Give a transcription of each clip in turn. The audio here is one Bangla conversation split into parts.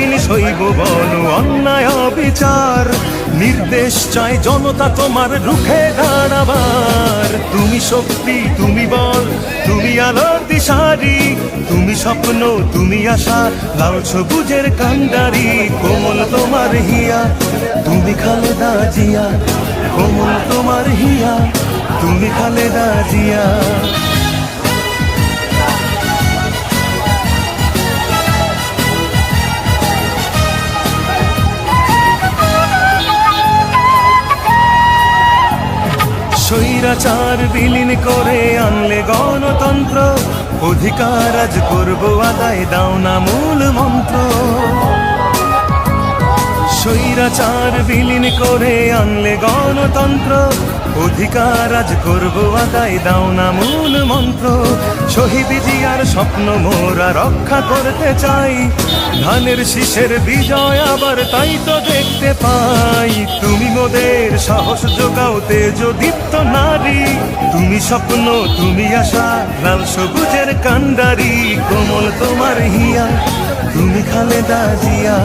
কতদিন সইব বলো, অন্যায় অবিচার। নির্দেশ চাই জনতা তোমার রুখে দাঁড়াবার। তুমি শক্তি, তুমি বল, তুমি আলোর দিশারি। তুমি স্বপ্ন, তুমি আশা, লাল সবুজের কান্ডারি। কোমল তোমার হিয়া, তুমি খালেদা জিয়া। কোমল তোমার হিয়া, তুমি খালেদা জিয়া। স্বৈরাচার বিলীন করে আনলে গণতন্ত্র। অধিকার আজ করব, আদায় দাও না মূল মন্ত্র। স্বৈরাচার বিলীন করে আনলে গণতন্ত্র। অধিকার আজ করব, আদায় দাও না মূল মন্ত্র। শহীদ জিয়ার স্বপ্ন মোরা রক্ষা করতে চাই। ধানের শীষের বিজয় আবার তাই তো দেখতে পাই। তুমি মোদের সাহস যোগাও তেজ দীপ্ত নারী। তুমি স্বপ্ন, তুমি আশা, লাল সবুজের কান্ডারি। কোমল তোমার হিয়া তুমি খালে দাজিয়া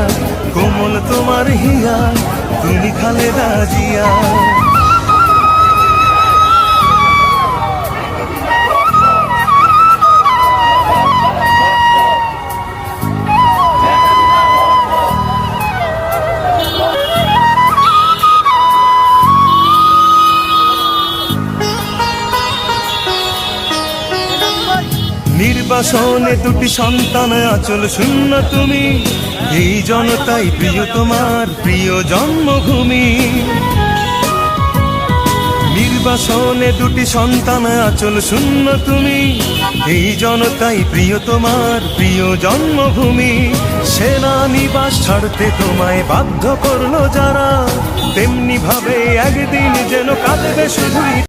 কোমল তোমার হিয়া তুমি খালে জিয়া। নির্বাসনে দুটি সন্তান, আচল শূন্য তুমি। এই জনতাই প্রিয় তোমার প্রিয় জন্মভূমি। নির্বাসনে দুটি সন্তান, আচল শূন্য তুমি। এই জনতাই প্রিয় তোমার প্রিয় জন্মভূমি। সেনা নিবাস ছাড়তে তোমায় বাধ্য করল যারা। তেমনি ভাবে একদিন যেন কাঁদবে শুধুই